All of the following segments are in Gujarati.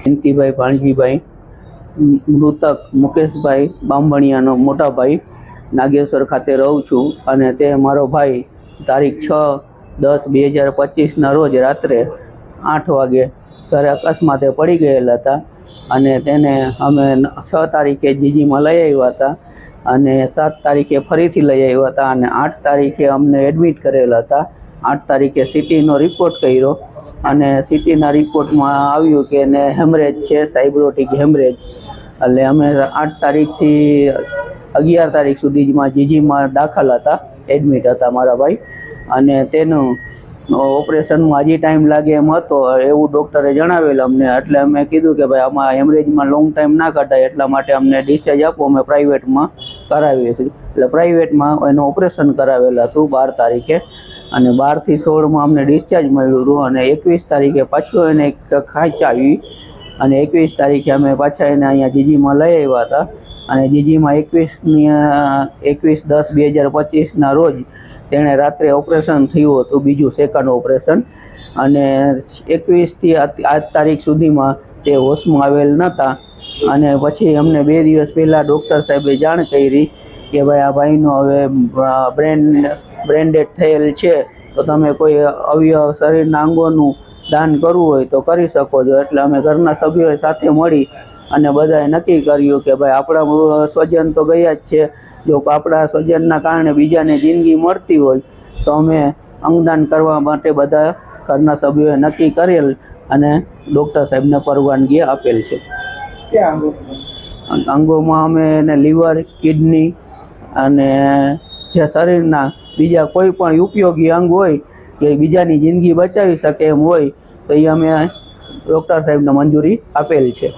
જયંતિભાઈ ભાણજીભાઈ મૃતક મુકેશભાઈ બાંભણિયાનો મોટા ભાઈ નાગેશ્વર ખાતે રહું છું અને તે મારો ભાઈ તારીખ છ દસ બે હજાર પચીસના રોજ રાત્રે આઠ વાગે ઘરે અકસ્માતે પડી ગયેલા હતા અને તેને અમે છ તારીખે જીજીમાં લઈ આવ્યા હતા અને સાત તારીખે ફરીથી લઈ આવ્યા હતા અને આઠ તારીખે અમને એડમિટ કરેલા હતા. આઠ તારીખે સિટીનો રિપોર્ટ કર્યો અને સિટીના રિપોર્ટમાં આવ્યું કે એને હેમરેજ છે સાયબ્રોટિક હેમરેજ એટલે અમે આઠ તારીખથી અગિયાર તારીખ સુધીમાં જીજીમાં દાખલ હતા એડમિટ હતા મારા ભાઈ. અને તેનું ઓપરેશનમાં આજે ટાઈમ લાગે એમ હતો, એવું ડૉક્ટરે જણાવેલ અમને. એટલે અમે કીધું કે ભાઈ આમાં હેમરેજમાં લોંગ ટાઈમ ના કાઢાય, એટલા માટે અમને ડિસ્ચાર્જ આપો, અમે પ્રાઇવેટમાં કરાવીએ છીએ. એટલે પ્રાઇવેટમાં એનું ઓપરેશન કરાવેલું હતું બાર તારીખે. અને બારથી સોળમાં અમને ડિસ્ચાર્જ મળ્યું હતું અને એકવીસ તારીખે પાછું એને એક ખાંચ આવી. અને એકવીસ તારીખે અમે પાછા એને અહીંયા જીજીમાં લઈ આવ્યા હતા. અને જીજીમાં એકવીસની એકવીસ દસ બે હજાર પચીસના રોજ તેણે રાત્રે ઓપરેશન થયું હતું, બીજું સેકન્ડ ઓપરેશન અને એકવીસથી આજ તારીખ સુધીમાં તે હોશમાં આવેલ નહોતા. અને પછી અમને બે દિવસ પહેલાં ડૉક્ટર સાહેબે જાણ કરી કે ભાઈ આ ભાઈનો હવે બ્રેન, બ્રેન્ડેડ થયેલ છે, તો તમે કોઈ અવયવ શરીરના અંગોનું દાન કરવું હોય તો કરી શકો છો. એટલે અમે ઘરના સભ્યોએ સાથે મળી અને બધાએ નક્કી કર્યું કે ભાઈ આપણા સ્વજન તો ગયા જ છે. જો આપણા સ્વજનના કારણે બીજાને જિંદગી મળતી હોય તો અમે અંગદાન કરવા માટે બધા ઘરના સભ્યોએ નક્કી કરેલ અને ડૉક્ટર સાહેબને પરવાનગી આપેલ છે. અંગોમાં અમે એને લીવર કિડની અને જે શરીરના બીજા કોઈ પણ ઉપયોગી અંગ હોય કે બીજાની જિંદગી બચાવી શકે એમ હોય તો એ અમે ડૉક્ટર સાહેબને મંજૂરી આપેલ છે.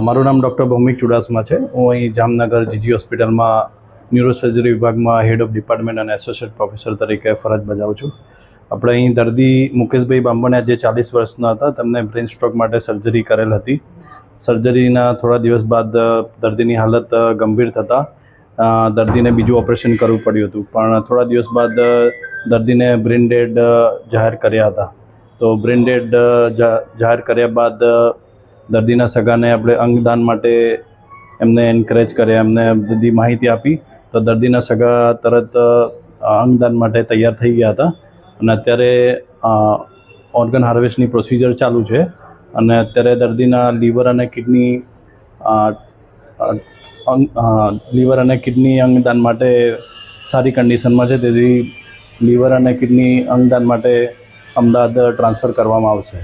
મારું નામ ડૉક્ટર ભૌમિક ચુડાસમા છે હું અહીં જામનગર જીજી હોસ્પિટલમાં ન્યુરોસર્જરી વિભાગમાં હેડ ઓફ ડિપાર્ટમેન્ટ અને એસોસિએટ પ્રોફેસર તરીકે ફરજ બજાવું છું. આપણે અહીં દર્દી મુકેશભાઈ બાંબણિયા જે ચાલીસ વર્ષના હતા, તેમને બ્રેન સ્ટ્રોક માટે સર્જરી કરેલ હતી. સર્જરીના થોડા દિવસ બાદ દર્દીની હાલત ગંભીર થતાં દર્દીને બીજું ઓપરેશન કરવું પડ્યું હતું. પણ થોડા દિવસ બાદ દર્દીને બ્રેન ડેડ જાહેર કર્યા હતા. તો બ્રેન ડેડ જાહેર કર્યા બાદ દર્દીના સગાને આપણે અંગદાન માટે એમને એન્કરેજ કર્યા, એમને બધી માહિતી આપી. તો દર્દીના સગા તરત અંગદાન માટે તૈયાર થઈ ગયા હતા. અને અત્યારે ઓર્ગન હાર્વેસ્ટની પ્રોસિજર ચાલુ છે. અને અત્યારે દર્દીના લીવર અને કિડની લીવર અને કિડની અંગદાન માટે સારી કન્ડિશનમાં છે. તેથી લીવર અને કિડની અંગદાન માટે અમદાવાદ ટ્રાન્સફર કરવામાં આવશે.